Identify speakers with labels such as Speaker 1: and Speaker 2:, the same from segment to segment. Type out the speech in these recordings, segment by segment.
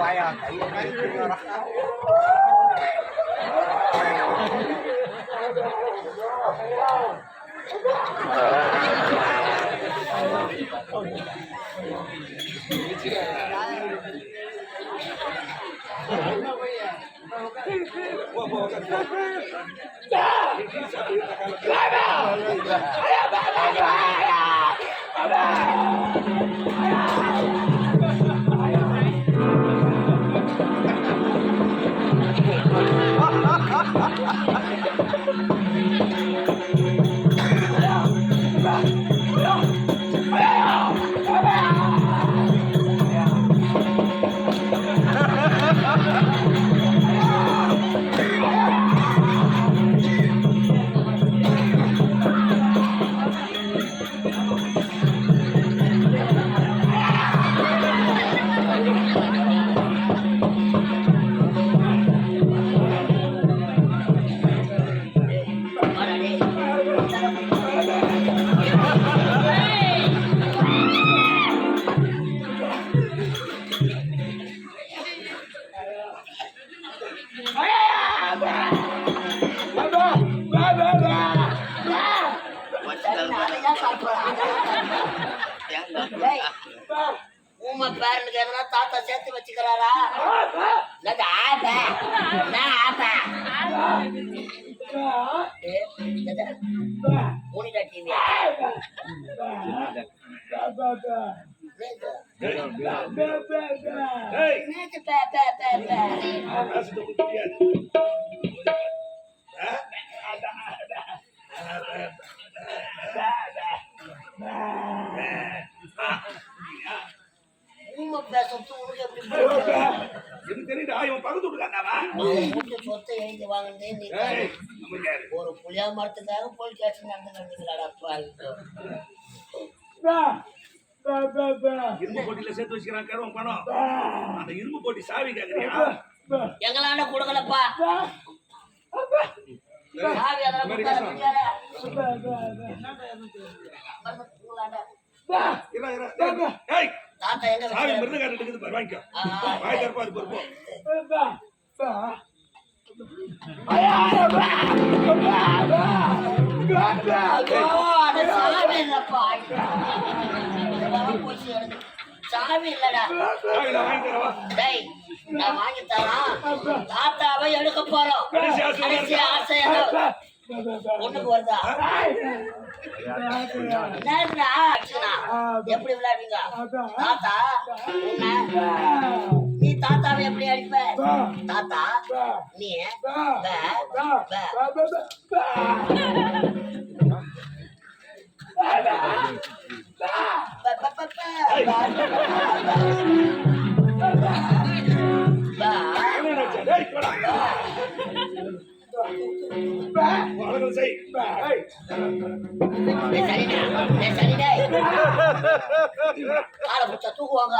Speaker 1: பாயா கையை
Speaker 2: ஊமை பேரனுக்கு எதனா தாத்தா சேர்த்து வச்சுக்கிறாரா என்னது ஆப்ப நான் ஆப்ப? மோனிடா டிவி பே பே பே பே உனக்கு எப்படி?
Speaker 3: எனக்கு தெரியுதா இவன் விட்டுக்காண்டாவா
Speaker 2: சொத்தை எழுதி வாங்கினதே நீ ஒரு புளியா மரத்துக்காக போய் கேட்டு நடந்து கண்டுக்கிறாடா
Speaker 3: இரும்பு போட்டியில சேர்த்து வச்சுக்கிறான் கருவம் பணம். அந்த இரும்பு போட்டி சாவி கேக்குறியா?
Speaker 2: எங்களாண்ட கொடுக்கலப்பா. சாவி அதெல்லாம்
Speaker 3: சாவி காட்டு இருக்குது பாரு வாங்கிக்கோ. வாய் தரப்பா அது பொறுப்போம்
Speaker 2: சாவி எனக்கு. சாவி இல்லடா.
Speaker 3: நான் வாங்கி தரவா.
Speaker 2: டேய் நான் வாங்கி தரோம் தாத்தாவை எடுக்க போறோம்.
Speaker 3: கடைசி ஆசை.
Speaker 2: ஒண்ணுக்கு வருதா? எப்படி விளையாடுவீங்க தாத்தா நீ தாத்தாவை எப்படி அடிப்ப தாத்தா நீ பே, பே, பே. பே. காலை பிடிச்சா தூக்குவாங்க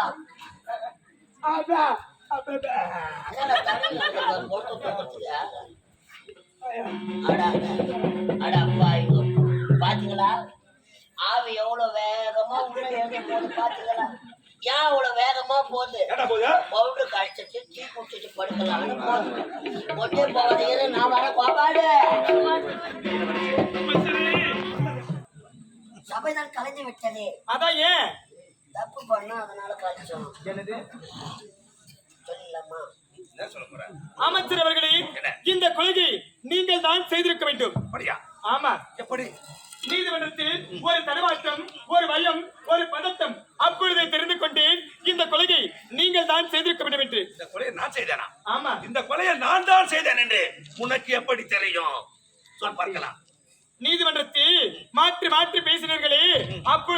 Speaker 2: பாத்தீங்களா ஆவி எவ்வளவு வேகமா உள்ள இறங்கி பாத்தீங்களா ஏன் அவ்வளவு வேகமா போகுது பவுடர் கழிச்சிட்டு டீ குடிச்சிட்டு படுக்கலாம்னு போகுது ஒன்றே போகாத நான் வர கோபாடு சபைதான் கலைஞ்சு விட்டது.
Speaker 1: அதான் ஏன்?
Speaker 2: தப்பு பண்ணா அதனால கழிச்சோம்
Speaker 1: என்னது?
Speaker 2: சொல்லலாமா?
Speaker 3: என்ன சொல்ல போற?
Speaker 1: அமைச்சர் அவர்களே இந்த கொள்கை நீங்கள் தான் செய்திருக்க வேண்டும்.
Speaker 3: அப்படியா?
Speaker 1: ஆமா.
Speaker 3: எப்படி?
Speaker 1: நீதிமன்றத்தில் ஒரு தடுமாற்றம் ஒரு பயம் ஒரு பதட்டம் அப்பொழுதே தெரிந்து கொண்டேன். இந்த கொள்கை நீங்கள் தான் செய்திருக்க வேண்டும் என்று.
Speaker 3: இந்த கொலையை நான் செய்தேனா?
Speaker 1: ஆமா.
Speaker 3: இந்த கொலையை நான் தான் செய்தேன் என்று உனக்கு எப்படி தெரியும் சொல் பார்க்கலாம்
Speaker 1: நீதிமன்றத்தில் மாற்றி மாற்றி பேசினீர்களே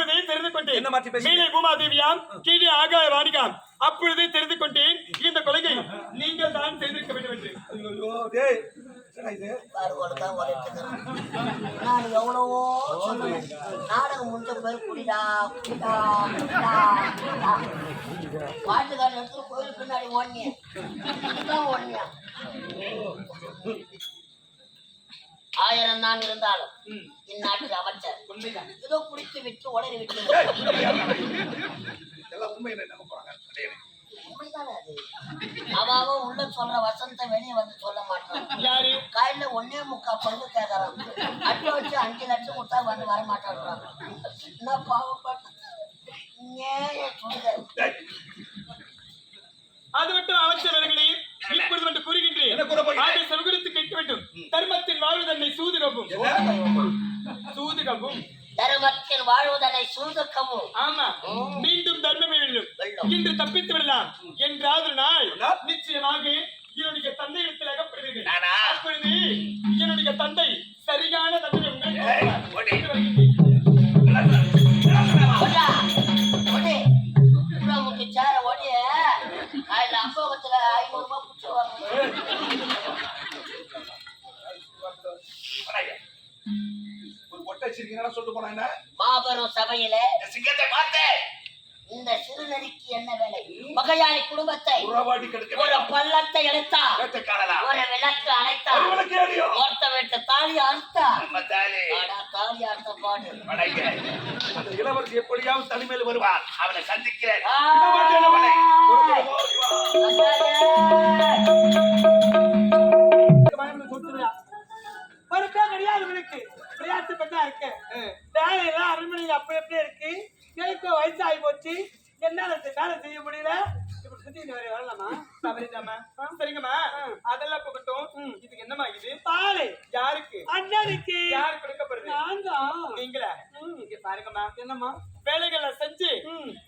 Speaker 1: அப்பொழுதே தெரிந்து கொண்டேன்
Speaker 3: என்ன மாற்றி?
Speaker 1: மேலே பூமாதேவியாம் கீழே ஆகாய வாணிகாம் அப்பொழுதே தெரிந்து கொண்டேன் இந்த கொலையை நீங்கள் தான் செய்திருக்க வேண்டும் என்று.
Speaker 2: நான் எவ்வளவோ சொல்லுவேன். நாடகம் முடிஞ்ச பேர் குடிடா குடிடா பாட்டுக்காரன் எடுத்து கோயில் பின்னாடி ஓடினேன். இதுதான் ஓடினேன். ஆயிரம் தான் இருந்தாலும் இந்நாட்டு அமைச்சர் ஏதோ குடித்து விட்டு உடனே விட்டு.
Speaker 1: அவாவோ உள்ள சொல்ற வசந்த வெளியே வந்து
Speaker 3: சொல்ல மாட்டான் காயில
Speaker 1: ஒன்னே முக்கா பொருள் கேட்கறான் அட்டை வச்சு அஞ்சு லட்சம் கொடுத்தா
Speaker 2: வந்து வர மாட்டான்
Speaker 1: ஆமா. மீண்டும் தர்மம் வெல்லும். இன்று தப்பித்து விடலாம். என்றாவது நாள்? நிச்சயமாக என்னுடைய தந்தையிடத்தில் அகப்படுவீர்கள்.
Speaker 3: நானா?
Speaker 1: அப்பொழுது என்னுடைய தந்தை சரியான.
Speaker 3: வராங்க. ஒரு கொட்டை வச்சிருக்கீங்கன்னா சொல்லிட்டு போனா என்ன?
Speaker 2: மாபெரும் சபையில
Speaker 3: சிங்கத்தை பார்த்தேன்
Speaker 2: இந்த சிறுநடிக்கு என்ன வேலை? பகையாளி குடும்பத்தை ஒரு பள்ளத்தை
Speaker 3: காணலாம்.
Speaker 2: ஒரு விளக்கு
Speaker 3: ஏடியும்
Speaker 2: ஒருத்த வீட்டு தாலி அறுத்தார்
Speaker 3: நம்ம தாலி.
Speaker 2: அறுத்த பாடு.
Speaker 3: இளவரசி எப்படியாவது தனிமையில் வருவான். அவனை சந்திக்கிறேன்.
Speaker 4: சுத்துறியா? பொறுப்பே கிடையாது இவனுக்கு விளையாட்டு பண்ணா இருக்கு. வேலையெல்லாம் அரண்மனையில் அப்ப எப்படி இருக்கு? எனக்கு வயசாகி போச்சு. என்னால வேலை செய்ய முடியல.
Speaker 1: சரிங்கம்மா. அதெல்லாம் போகட்டும். இதுக்கு என்னம்மா இது?
Speaker 4: பாரு
Speaker 1: யாருக்கு?
Speaker 4: அண்ணனுக்கு.
Speaker 1: யார் கொடுக்கப்படுது? நீங்களா? இங்க பாருங்கம்மா.
Speaker 4: என்னம்மா?
Speaker 1: வேலைகளை செஞ்சு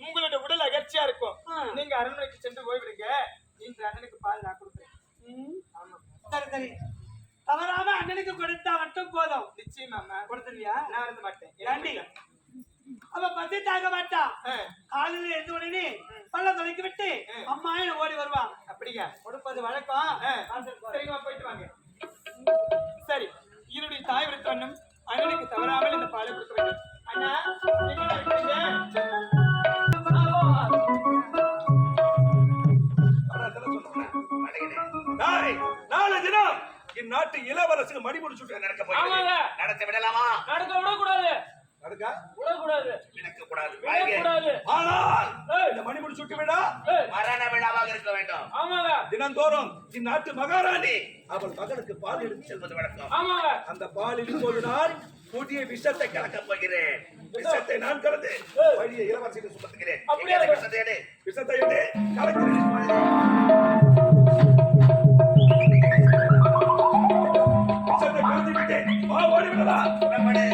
Speaker 1: உங்களோட உடல் அகர்ச்சியா இருக்கும். நீங்க அரண்மனைக்கு சென்று ஓய்விடுங்க இன்று அண்ணனுக்கு பால் நான்
Speaker 4: ம். சரி சரி. தவறாம அண்ணனுக்கு கொடுத்தா மட்டும் போதும்.
Speaker 1: நிச்சயமாம்மா
Speaker 4: கொடுத்துருவியா?
Speaker 1: நான் இருந்த மாட்டேன்.
Speaker 4: ஏண்டி அவ பத்தி தாங்க மாட்டான்
Speaker 1: ஆ,
Speaker 4: காலையில எழுந்த உடனே பல்ல தொலைக்கி விட்டு அம்மா ஓடி வருவான்
Speaker 1: அப்படியா?
Speaker 4: கொடுப்பது வழக்கம்.
Speaker 1: போயிட்டு வாங்க. சரி. என்னுடைய தாய் விடுத்த
Speaker 3: இந்நாட்டு இளவரசுக்கு மணிமுடி சுற்று நடக்க
Speaker 5: ஆமாங்க.
Speaker 3: நடத்த விடலாமா?
Speaker 5: நடக்க விடக்கூடாது.
Speaker 3: நடக்க?
Speaker 5: விடக்கூடாது.
Speaker 3: நடக்க கூடாது ஆனால். இந்த மணிமுடி சுட்டு விழா மரண விழாவாக இருக்க வேண்டும்.
Speaker 5: ஆமாங்க.
Speaker 3: தினந்தோறும் இந்நாட்டு மகாராணி அவள் மகனுக்கு பால் எடுத்து செல்வது வழக்கம்.
Speaker 5: ஆமாங்க.
Speaker 3: அந்த பாலில் இப்போது நான் கூட்டிய விஷத்தை கலக்கப் போகிறேன். விஷத்தை நான் கலந்து வழியை இளவரசிக்கு சுமத்துகிறேன்.
Speaker 5: அப்படியா?
Speaker 3: விஷத்தை எடு விஷத்தை எடு கலக்கிறேன்.
Speaker 5: ஓடிவிடலாம் நம்மளே